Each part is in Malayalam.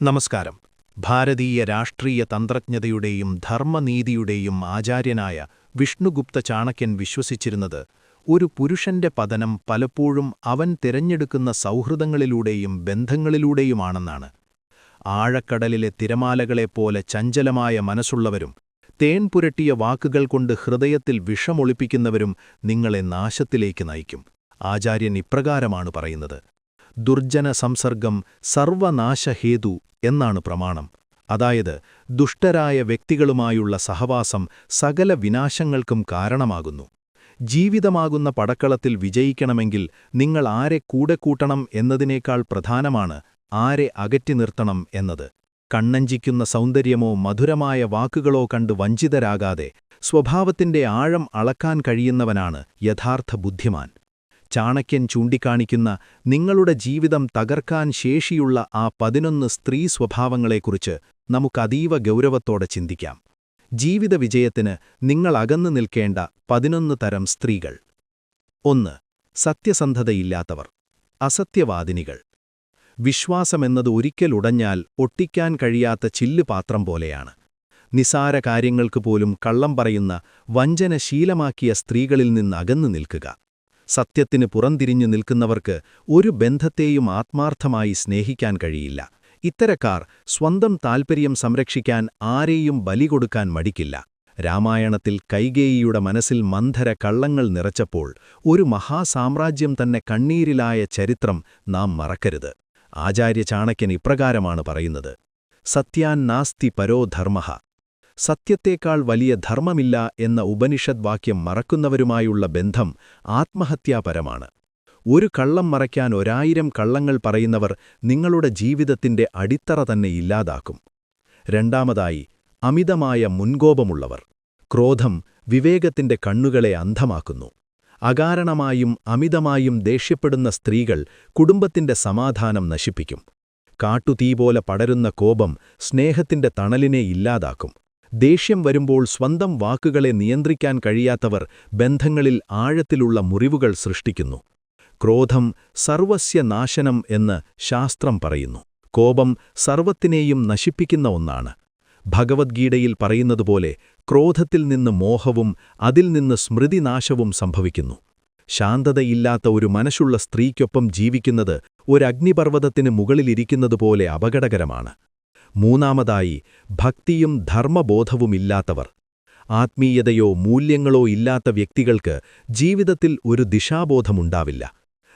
നമസ്കാരം. ഭാരതീയ രാഷ്ട്രീയ തന്ത്രജ്ഞതയുടെയും ധർമ്മനീതിയുടെയും ആചാര്യനായ വിഷ്ണുഗുപ്ത ചാണക്യൻ വിശ്വസിച്ചിരുന്നത് ഒരു പുരുഷന്റെ പതനം പലപ്പോഴും അവൻ തിരഞ്ഞെടുക്കുന്ന സൗഹൃദങ്ങളിലൂടെയും ബന്ധങ്ങളിലൂടെയുമാണെന്നാണ്. ആഴക്കടലിലെ തിരമാലകളെപ്പോലെ ചഞ്ചലമായ മനസ്സുള്ളവരും തേൻപുരട്ടിയ വാക്കുകൾ കൊണ്ട് ഹൃദയത്തിൽ വിഷമൊളിപ്പിക്കുന്നവരും നിങ്ങളെ നാശത്തിലേക്ക് നയിക്കും. ആചാര്യൻ ഇപ്രകാരമാണ് പറയുന്നത്. ദുർജന സംസർഗം സർവനാശഹേതു എന്നാണ് പ്രമാണം. അതായത് ദുഷ്ടരായ വ്യക്തികളുമായുള്ള സഹവാസം സകല വിനാശങ്ങൾക്കും കാരണമാകുന്നു. ജീവിതമാകുന്ന പടക്കളത്തിൽ വിജയിക്കണമെങ്കിൽ നിങ്ങൾ ആരെ കൂടെ കൂട്ടണം എന്നതിനേക്കാൾ പ്രധാനമാണ് ആരെ അകറ്റി നിർത്തണം എന്നത്. കണ്ണഞ്ചിക്കുന്ന സൗന്ദര്യമോ മധുരമായ വാക്കുകളോ കണ്ട് വഞ്ചിതരാകാതെ സ്വഭാവത്തിന്റെ ആഴം അളക്കാൻ കഴിയുന്നവനാണ് യഥാർത്ഥ ബുദ്ധിമാൻ. ചാണക്യൻ ചൂണ്ടിക്കാണിക്കുന്ന നിങ്ങളുടെ ജീവിതം തകർക്കാൻ ശേഷിയുള്ള ആ പതിനൊന്ന് സ്ത്രീ സ്വഭാവങ്ങളെക്കുറിച്ച് നമുക്കതീവ ഗൗരവത്തോടെ ചിന്തിക്കാം. ജീവിത വിജയത്തിന് നിങ്ങൾ അകന്നു നിൽക്കേണ്ട പതിനൊന്ന് തരം സ്ത്രീകൾ. ഒന്ന് സത്യസന്ധതയില്ലാത്തവർ അസത്യവാദിനികൾ. വിശ്വാസമെന്നത് ഒരിക്കലുടഞ്ഞാൽ ഒട്ടിക്കാൻ കഴിയാത്ത ചില്ലുപാത്രം പോലെയാണ്. നിസാര കാര്യങ്ങൾക്ക് പോലും കള്ളം പറയുന്ന വഞ്ചന ശീലമാക്കിയ സ്ത്രീകളിൽ നിന്ന് അകന്നു നിൽക്കുക. സത്യത്തിന് പുറംതിരിഞ്ഞു നിൽക്കുന്നവർക്ക് ഒരു ബന്ധത്തെയും ആത്മാർത്ഥമായി സ്നേഹിക്കാൻ കഴിയില്ല. ഇത്തരക്കാർ സ്വന്തം താൽപ്പര്യം സംരക്ഷിക്കാൻ ആരെയും ബലി കൊടുക്കാൻ മടിക്കില്ല. രാമായണത്തിൽ കൈകേയിയുടെ മനസ്സിൽ മന്ധര കള്ളങ്ങൾ നിറച്ചപ്പോൾ ഒരു മഹാസാമ്രാജ്യം തന്നെ കണ്ണീരിലായ ചരിത്രം നാം മറക്കരുത്. ആചാര്യ ചാണക്യൻ ഇപ്രകാരമാണ് പറയുന്നത്. സത്യാൻ നാസ്തി പരോ ധർമ്മ. സത്യത്തേക്കാൾ വലിയ ധർമ്മമില്ല എന്ന ഉപനിഷദ് വാക്യം മറക്കുന്നവരുമായുള്ള ബന്ധം ആത്മഹത്യാപരമാണ്. ഒരു കള്ളം മറയ്ക്കാൻ ഒരായിരം കള്ളങ്ങൾ പറയുന്നവർ നിങ്ങളുടെ ജീവിതത്തിന്റെ അടിത്തറ തന്നെ ഇല്ലാതാക്കും. രണ്ടാമതായി അമിതമായ മുൻകോപമുള്ളവർ. ക്രോധം വിവേകത്തിന്റെ കണ്ണുകളെ അന്ധമാക്കുന്നു. അകാരണമായും അമിതമായും ദേഷ്യപ്പെടുന്ന സ്ത്രീകൾ കുടുംബത്തിന്റെ സമാധാനം നശിപ്പിക്കും. കാട്ടുതീ പോലെ പടരുന്ന കോപം സ്നേഹത്തിന്റെ തണലിനെ ഇല്ലാതാക്കും. ദേഷ്യം വരുമ്പോൾ സ്വന്തം വാക്കുകളെ നിയന്ത്രിക്കാൻ കഴിയാത്തവർ ബന്ധങ്ങളിൽ ആഴത്തിലുള്ള മുറിവുകൾ സൃഷ്ടിക്കുന്നു. ക്രോധം സർവസ്യ നാശനം എന്ന് ശാസ്ത്രം പറയുന്നു. കോപം സർവത്തിനെയും നശിപ്പിക്കുന്ന ഒന്നാണ്. ഭഗവത്ഗീതയിൽ പറയുന്നതുപോലെ ക്രോധത്തിൽ നിന്ന് മോഹവും അതിൽ നിന്ന് സ്മൃതിനാശവും സംഭവിക്കുന്നു. ശാന്തതയില്ലാത്ത ഒരു മനസ്സുള്ള സ്ത്രീക്കൊപ്പം ജീവിക്കുന്നത് ഒരഗ്നിപർവതത്തിന് മുകളിലിരിക്കുന്നതുപോലെ അപകടകരമാണ്. മൂന്നാമതായി ഭക്തിയും ധർമ്മബോധവുമില്ലാത്തവർ. ആത്മീയതയോ മൂല്യങ്ങളോ ഇല്ലാത്ത വ്യക്തികൾക്ക് ജീവിതത്തിൽ ഒരു ദിശാബോധമുണ്ടാവില്ല.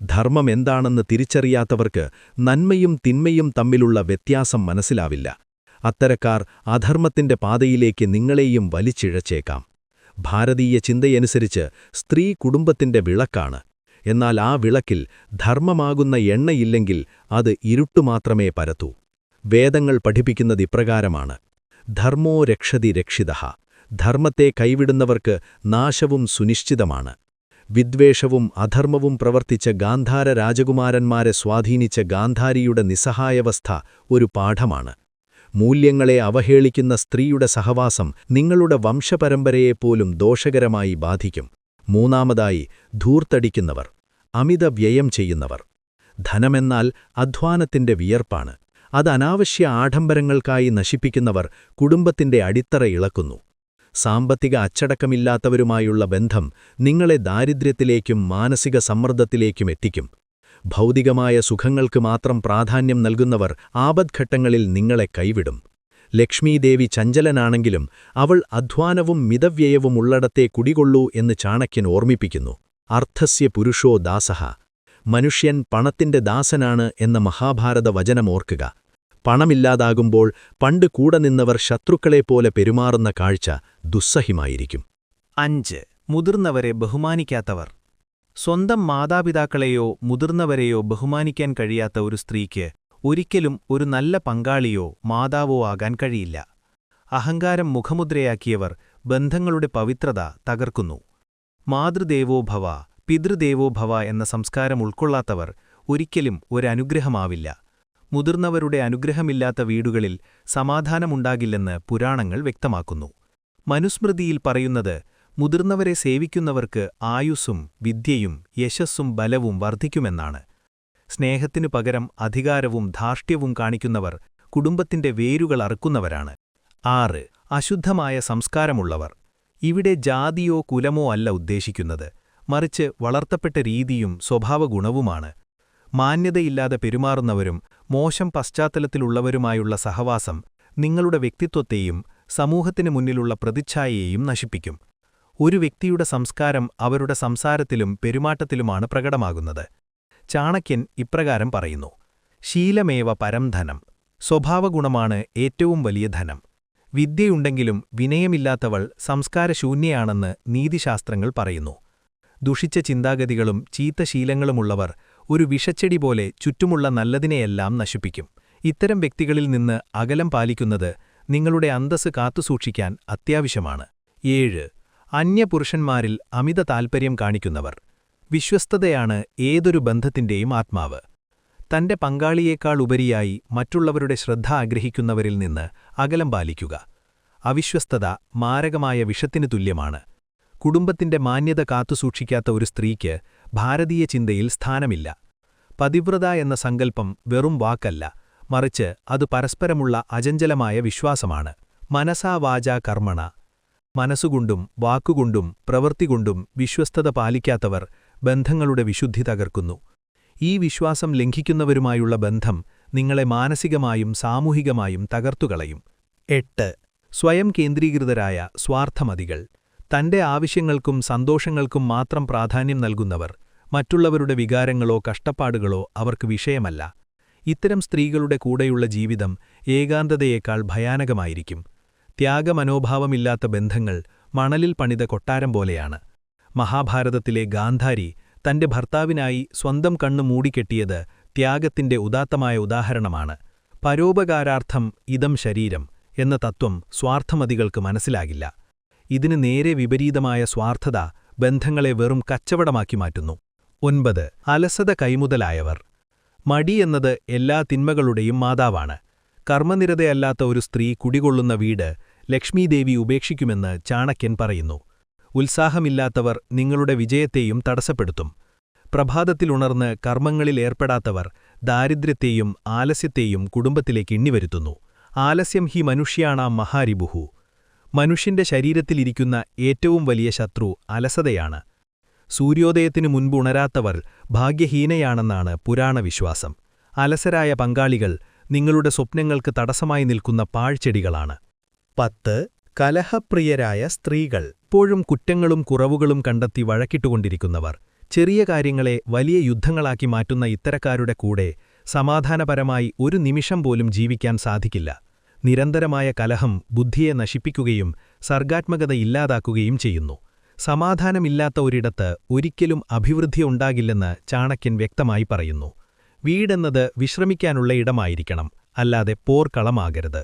ധർമ്മം എന്താണെന്ന് തിരിച്ചറിയാത്തവർക്ക് നന്മയും തിന്മയും തമ്മിലുള്ള വ്യത്യാസം മനസ്സിലാവില്ല. അത്തരക്കാർ അധർമ്മത്തിന്റെ പാതയിലേക്ക് നിങ്ങളെയും വലിച്ചിഴച്ചേക്കാം. ഭാരതീയ ചിന്തയനുസരിച്ച് സ്ത്രീ കുടുംബത്തിന്റെ വിളക്കാണ്. എന്നാൽ ആ വിളക്കിൽ ധർമ്മമാകുന്ന എണ്ണയില്ലെങ്കിൽ അത് ഇരുട്ടുമാത്രമേ പരത്തൂ. വേദങ്ങൾ പഠിപ്പിക്കുന്നത് ഇപ്രകാരമാണ് ധർമ്മോ രക്ഷതി രക്ഷിത. ധർമ്മത്തെ കൈവിടുന്നവർക്ക് നാശവും സുനിശ്ചിതമാണ്. വിദ്വേഷവും അധർമ്മവും പ്രവർത്തിച്ച ഗാന്ധാര രാജകുമാരന്മാരെ സ്വാധീനിച്ച ഗാന്ധാരിയുടെ നിസ്സഹായവസ്ഥ ഒരു പാഠമാണ്. മൂല്യങ്ങളെ അവഹേളിക്കുന്ന സ്ത്രീയുടെ സഹവാസം നിങ്ങളുടെ വംശപരമ്പരയെപ്പോലും ദോഷകരമായി ബാധിക്കും. മൂന്നാമതായി ധൂർത്തടിക്കുന്നവർ അമിത വ്യയം ചെയ്യുന്നവർ. ധനമെന്നാൽ അധ്വാനത്തിന്റെ വിയർപ്പാണ്. അത് അനാവശ്യ ആഡംബരങ്ങൾക്കായി നശിപ്പിക്കുന്നവർ കുടുംബത്തിന്റെ അടിത്തറ ഇളക്കുന്നു. സാമ്പത്തിക അച്ചടക്കമില്ലാത്തവരുമായുള്ള ബന്ധം നിങ്ങളെ ദാരിദ്ര്യത്തിലേക്കും മാനസിക സമ്മർദ്ദത്തിലേക്കും എത്തിക്കും. ഭൗതികമായ സുഖങ്ങൾക്ക് മാത്രം പ്രാധാന്യം നൽകുന്നവർ ആപദ്ഘട്ടങ്ങളിൽ നിങ്ങളെ കൈവിടും. ലക്ഷ്മീദേവി ചഞ്ചലനാണെങ്കിലും അവൾ അധ്വാനവും മിതവ്യയവും ഉള്ളടത്തെ കുടികൊള്ളൂ എന്ന് ചാണക്യൻ ഓർമ്മിപ്പിക്കുന്നു. അർത്ഥസ്യ പുരുഷോ ദാസഹ മനുഷ്യൻ പണത്തിന്റെ ദാസനാണ് എന്ന മഹാഭാരത വചനമോർക്കുക പണമില്ലാതാകുമ്പോൾ പണ്ട് കൂടെ നിന്നവർ ശത്രുക്കളെപ്പോലെ പെരുമാറുന്ന കാഴ്ച ദുസ്സഹിമായിരിക്കും. അഞ്ച്. മുതിർന്നവരെ ബഹുമാനിക്കാത്തവർ. സ്വന്തം മാതാപിതാക്കളെയോ മുതിർന്നവരെയോ ബഹുമാനിക്കാൻ കഴിയാത്ത ഒരു സ്ത്രീക്ക് ഒരിക്കലും ഒരു നല്ല പങ്കാളിയോ മാതാവോ ആകാൻ കഴിയില്ല. അഹങ്കാരം മുഖമുദ്രയാക്കിയവർ ബന്ധങ്ങളുടെ പവിത്രത തകർക്കുന്നു. മാതൃദേവോഭവ പിതൃദേവോഭവ എന്ന സംസ്കാരം ഉൾക്കൊള്ളാത്തവർ ഒരിക്കലും ഒരനുഗ്രഹമാവില്ല. മുതിർന്നവരുടെ അനുഗ്രഹമില്ലാത്ത വീടുകളിൽ സമാധാനമുണ്ടാകില്ലെന്ന് പുരാണങ്ങൾ വ്യക്തമാക്കുന്നു. മനുസ്മൃതിയിൽ പറയുന്നത് മുതിർന്നവരെ സേവിക്കുന്നവർക്ക് ആയുസ്സും വിദ്യയും യശസ്സും ബലവും വർദ്ധിക്കുമെന്നാണ്. സ്നേഹത്തിനു പകരം അധികാരവും ധാർഷ്ട്യവും കാണിക്കുന്നവർ കുടുംബത്തിന്റെ വേരുകൾ അറുക്കുന്നവരാണ്. ആറ് അശുദ്ധമായ സംസ്കാരമുള്ളവർ. ഇവിടെ ജാതിയോ കുലമോ അല്ല ഉദ്ദേശിക്കുന്നത്. മറിച്ച് വളർത്തപ്പെട്ട രീതിയും സ്വഭാവഗുണവുമാണ്. മാന്യതയില്ലാതെ പെരുമാറുന്നവരും മോശം പശ്ചാത്തലത്തിലുള്ളവരുമായുള്ള സഹവാസം നിങ്ങളുടെ വ്യക്തിത്വത്തെയും സമൂഹത്തിനു മുന്നിലുള്ള പ്രതിച്ഛായയെയും നശിപ്പിക്കും. ഒരു വ്യക്തിയുടെ സംസ്കാരം അവരുടെ സംസാരത്തിലും പെരുമാറ്റത്തിലുമാണ് പ്രകടമാകുന്നത്. ചാണക്യൻ ഇപ്രകാരം പറയുന്നു ശീലമേവ പരംധനം സ്വഭാവഗുണമാണ് ഏറ്റവും വലിയ ധനം. വിദ്യയുണ്ടെങ്കിലും വിനയമില്ലാത്തവൾ സംസ്കാരശൂന്യയാണെന്ന് നീതിശാസ്ത്രങ്ങൾ പറയുന്നു. ദുഷിച്ച ചിന്താഗതികളും ചീത്ത ശീലങ്ങളുമുള്ളവർ ഒരു വിഷച്ചെടി പോലെ ചുറ്റുമുള്ള നല്ലതിനെയെല്ലാം നശിപ്പിക്കും. ഇത്തരം വ്യക്തികളിൽ നിന്ന് അകലം പാലിക്കുന്നത് നിങ്ങളുടെ അന്തസ് കാത്തുസൂക്ഷിക്കാൻ അത്യാവശ്യമാണ്. ഏഴ്. അന്യപുരുഷന്മാരിൽ അമിത താൽപ്പര്യം കാണിക്കുന്നവർ. വിശ്വസ്തതയാണ് ഏതൊരു ബന്ധത്തിന്റെയും ആത്മാവ്. തന്റെ പങ്കാളിയേക്കാൾ ഉപരിയായി മറ്റുള്ളവരുടെ ശ്രദ്ധ ആഗ്രഹിക്കുന്നവരിൽ നിന്ന് അകലം പാലിക്കുക. അവിശ്വസ്തത മാരകമായ വിഷത്തിനു തുല്യമാണ്. കുടുംബത്തിന്റെ മാന്യത കാത്തുസൂക്ഷിക്കാത്ത ഒരു സ്ത്രീക്ക് ഭാരതീയ ചിന്തയിൽ സ്ഥാനമില്ല. പതിവ്രത എന്ന സങ്കല്പം വെറും വാക്കല്ല മറിച്ച് അത് പരസ്പരമുള്ള അജഞ്ചലമായ വിശ്വാസമാണ്. മനസാ വാച കർമ്മണ. മനസ്സുകൊണ്ടും വാക്കുകൊണ്ടും പ്രവൃത്തികൊണ്ടും വിശ്വസ്തത പാലിക്കാത്തവർ ബന്ധങ്ങളുടെ വിശുദ്ധി തകർക്കുന്നു. ഈ വിശ്വാസം ലംഘിക്കുന്നവരുമായുള്ള ബന്ധം നിങ്ങളെ മാനസികമായും സാമൂഹികമായും തകർത്തുകളയും. എട്ട്. സ്വയം കേന്ദ്രീകൃതരായ സ്വാർത്ഥമതികൾ. തന്റെ ആവശ്യങ്ങൾക്കും സന്തോഷങ്ങൾക്കും മാത്രം പ്രാധാന്യം നൽകുന്നവർ മറ്റുള്ളവരുടെ വികാരങ്ങളോ കഷ്ടപ്പാടുകളോ അവർക്ക് വിഷയമല്ല. ഇത്തരം സ്ത്രീകളുടെ കൂടെയുള്ള ജീവിതം ഏകാന്തതയേക്കാൾ ഭയാനകമായിരിക്കും. ത്യാഗമനോഭാവമില്ലാത്ത ബന്ധങ്ങൾ മണലിൽ പണിത കൊട്ടാരം പോലെയാണ്. മഹാഭാരതത്തിലെ ഗാന്ധാരി തന്റെ ഭർത്താവിനായി സ്വന്തം കണ്ണു മൂടിക്കെട്ടിയത് ത്യാഗത്തിന്റെ ഉദാത്തമായ ഉദാഹരണമാണ്. പരോപകാരാർത്ഥം ഇതം ശരീരം എന്ന തത്വം സ്വാർത്ഥമതികൾക്ക് മനസ്സിലാകില്ല. ഇതിന് നേരെ വിപരീതമായ സ്വാർത്ഥത ബന്ധങ്ങളെ വെറും കച്ചവടമാക്കി മാറ്റുന്നു. ഒൻപത് അലസത കൈമുതലായവർ. മടി എന്നത് എല്ലാ തിന്മകളുടെയും മാതാവാണ്. കർമ്മനിരതയല്ലാത്ത ഒരു സ്ത്രീ കുടികൊള്ളുന്ന വീട് ലക്ഷ്മീദേവി ഉപേക്ഷിക്കുമെന്ന് ചാണക്യൻ പറയുന്നു. ഉത്സാഹമില്ലാത്തവർ നിങ്ങളുടെ വിജയത്തെയും തടസ്സപ്പെടുത്തും. പ്രഭാതത്തിലുണർന്ന് കർമ്മങ്ങളിൽ ഏർപ്പെടാത്തവർ ദാരിദ്ര്യത്തെയും ആലസ്യത്തെയും കുടുംബത്തിലേക്ക് ഇണ്ണിവരുത്തുന്നു ആലസ്യം ഹി മനുഷ്യാണാം മഹാരിബുഹു മനുഷ്യന്റെ ശരീരത്തിലിരിക്കുന്ന ഏറ്റവും വലിയ ശത്രു അലസതയാണ്. സൂര്യോദയത്തിനു മുൻപ് ഉണരാത്തവർ ഭാഗ്യഹീനയാണെന്നാണ് പുരാണവിശ്വാസം. അലസരായ പങ്കാളികൾ നിങ്ങളുടെ സ്വപ്നങ്ങൾക്ക് തടസ്സമായി നിൽക്കുന്ന പാഴ്ചെടികളാണ്. പത്ത്. കലഹപ്രിയരായ സ്ത്രീകൾ. ഇപ്പോഴും കുറ്റങ്ങളും കുറവുകളും കണ്ടെത്തി വഴക്കിട്ടുകൊണ്ടിരിക്കുന്നവർ. ചെറിയ കാര്യങ്ങളെ വലിയ യുദ്ധങ്ങളാക്കി മാറ്റുന്ന ഇത്തരക്കാരുടെ കൂടെ സമാധാനപരമായി ഒരു നിമിഷം പോലും ജീവിക്കാൻ സാധിക്കില്ല. നിരന്തരമായ കലഹം ബുദ്ധിയെ നശിപ്പിക്കുകയും സർഗാത്മകത ഇല്ലാതാക്കുകയും ചെയ്യുന്നു. സമാധാനമില്ലാത്ത ഒരിടത്ത് ഒരിക്കലും അഭിവൃദ്ധി ഉണ്ടാകില്ലെന്ന് ചാണക്യൻ വ്യക്തമായി പറയുന്നു. വീടെന്നത് വിശ്രമിക്കാനുള്ള ഇടമായിരിക്കണം അല്ലാതെ പോർക്കളമാകരുത്.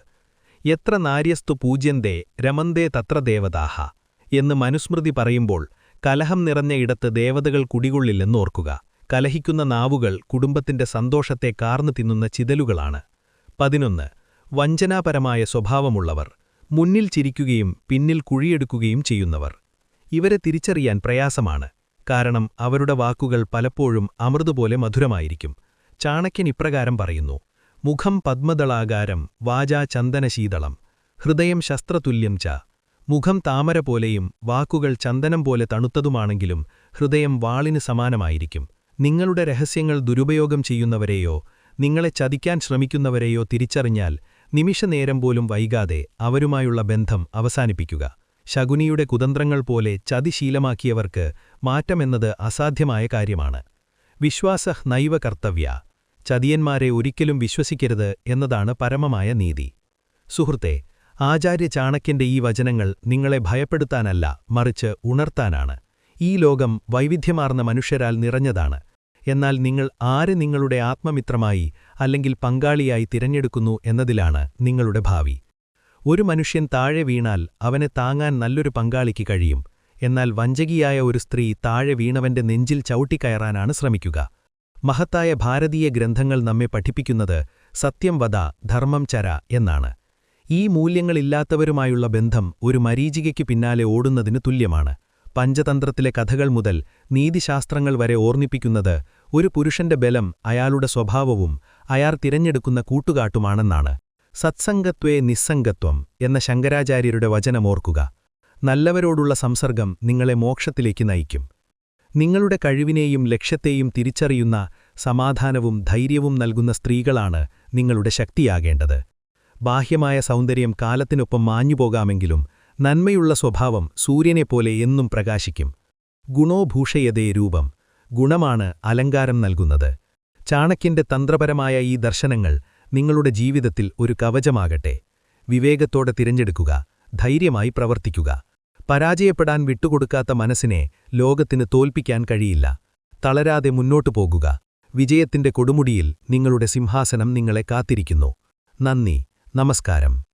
എത്ര നാര്യസ്തു പൂജ്യന്തേ രമന്തേ തത്ര ദേവതാഹ എന്ന് മനുസ്മൃതി പറയുമ്പോൾ കലഹം നിറഞ്ഞ ഇടത്ത് ദേവതകൾ കുടികൊള്ളില്ലെന്നോർക്കുക കലഹിക്കുന്ന നാവുകൾ കുടുംബത്തിന്റെ സന്തോഷത്തെ കാർന്നു തിന്നുന്ന ചിതലുകളാണ്. പതിനൊന്ന് വഞ്ചനാപരമായ സ്വഭാവമുള്ളവർ മുന്നിൽ ചിരിക്കുകയും പിന്നിൽ കുഴിയെടുക്കുകയും ചെയ്യുന്നവർ. ഇവരെ തിരിച്ചറിയാൻ പ്രയാസമാണ് കാരണം അവരുടെ വാക്കുകൾ പലപ്പോഴും അമൃതുപോലെ മധുരമായിരിക്കും. ചാണക്യൻ ഇപ്രകാരം പറയുന്നു മുഖം പത്മദളാകാരം വാചാ ചന്ദനശീതളം ഹൃദയം ശസ്ത്രതുല്യം ച മുഖം താമര പോലെയും വാക്കുകൾ ചന്ദനം പോലെ തണുത്തതുമാണെങ്കിലും ഹൃദയം വാളിന് സമാനമായിരിക്കും. നിങ്ങളുടെ രഹസ്യങ്ങൾ ദുരുപയോഗം ചെയ്യുന്നവരെയോ നിങ്ങളെ ചതിക്കാൻ ശ്രമിക്കുന്നവരെയോ തിരിച്ചറിഞ്ഞാൽ നിമിഷനേരം പോലും വൈകാതെ അവരുമായുള്ള ബന്ധം അവസാനിപ്പിക്കുക. ശകുനിയുടെ കുതന്ത്രങ്ങൾ പോലെ ചതിശീലമാക്കിയവർക്ക് മാറ്റമെന്നത് അസാധ്യമായ കാര്യമാണ്. വിശ്വാസ നൈവ കർത്തവ്യ. ചതിയന്മാരെ ഒരിക്കലും വിശ്വസിക്കരുത് എന്നതാണ് പരമമായ നീതി. സുഹൃത്തെ ആചാര്യ ചാണക്യന്റെ ഈ വചനങ്ങൾ നിങ്ങളെ ഭയപ്പെടുത്താനല്ല മറിച്ച് ഉണർത്താനാണ്. ഈ ലോകം വൈവിധ്യമാർന്ന മനുഷ്യരാൽ നിറഞ്ഞതാണ്. എന്നാൽ നിങ്ങൾ ആരെ നിങ്ങളുടെ ആത്മമിത്രമായി അല്ലെങ്കിൽ പങ്കാളിയായി തിരഞ്ഞെടുക്കുന്നു എന്നതിലാണ് നിങ്ങളുടെ ഭാവി. ഒരു മനുഷ്യൻ താഴെ വീണാൽ അവനെ താങ്ങാൻ നല്ലൊരു പങ്കാളിക്ക് കഴിയും. എന്നാൽ വഞ്ചകിയായ ഒരു സ്ത്രീ താഴെ വീണവന്റെ നെഞ്ചിൽ ചവിട്ടിക്കയറാനാണ് ശ്രമിക്കുക. മഹത്തായ ഭാരതീയ ഗ്രന്ഥങ്ങൾ നമ്മെ പഠിപ്പിക്കുന്നത് സത്യം വദ ധർമ്മം ചര എന്നാണ്. ഈ മൂല്യങ്ങളില്ലാത്തവരുമായുള്ള ബന്ധം ഒരു മരീചികയ്ക്കു പിന്നാലെ ഓടുന്നതിന് തുല്യമാണ്. പഞ്ചതന്ത്രത്തിലെ കഥകൾ മുതൽ നീതിശാസ്ത്രങ്ങൾ വരെ ഓർമ്മിപ്പിക്കുന്നത് ഒരു പുരുഷന്റെ ബലം അയാളുടെ സ്വഭാവവും അയാൾ തിരഞ്ഞെടുക്കുന്ന കൂട്ടുകാട്ടുമാണെന്നാണ്. സത്സംഗത്വേ നിസ്സംഗത്വം എന്ന ശങ്കരാചാര്യരുടെ വചനമോർക്കുക നല്ലവരോടുള്ള സംസർഗം നിങ്ങളെ മോക്ഷത്തിലേക്ക് നയിക്കും. നിങ്ങളുടെ കഴിവിനെയും ലക്ഷ്യത്തെയും തിരിച്ചറിയുന്ന സമാധാനവും ധൈര്യവും നൽകുന്ന സ്ത്രീകളാണ് നിങ്ങളുടെ ശക്തിയാകേണ്ടത്. ബാഹ്യമായ സൗന്ദര്യം കാലത്തിനൊപ്പം മാഞ്ഞുപോകാമെങ്കിലും നന്മയുള്ള സ്വഭാവം സൂര്യനെപ്പോലെ എന്നും പ്രകാശിക്കും. ഗുണോഭൂഷയതേ രൂപം. ഗുണമാണ് അലങ്കാരം നൽകുന്നത്. ചാണക്യന്റെ തന്ത്രപരമായ ഈ ദർശനങ്ങൾ നിങ്ങളുടെ ജീവിതത്തിൽ ഒരു കവചമാകട്ടെ. വിവേകത്തോടെ തിരഞ്ഞെടുക്കുക ധൈര്യമായി പ്രവർത്തിക്കുക. പരാജയപ്പെടാൻ വിട്ടുകൊടുക്കാത്ത മനസ്സിനെ ലോകത്തിന് തോൽപ്പിക്കാൻ കഴിയില്ല. തളരാതെ മുന്നോട്ടു പോകുക. വിജയത്തിന്റെ കൊടുമുടിയിൽ നിങ്ങളുടെ സിംഹാസനം നിങ്ങളെ കാത്തിരിക്കുന്നു. നന്ദി. നമസ്കാരം.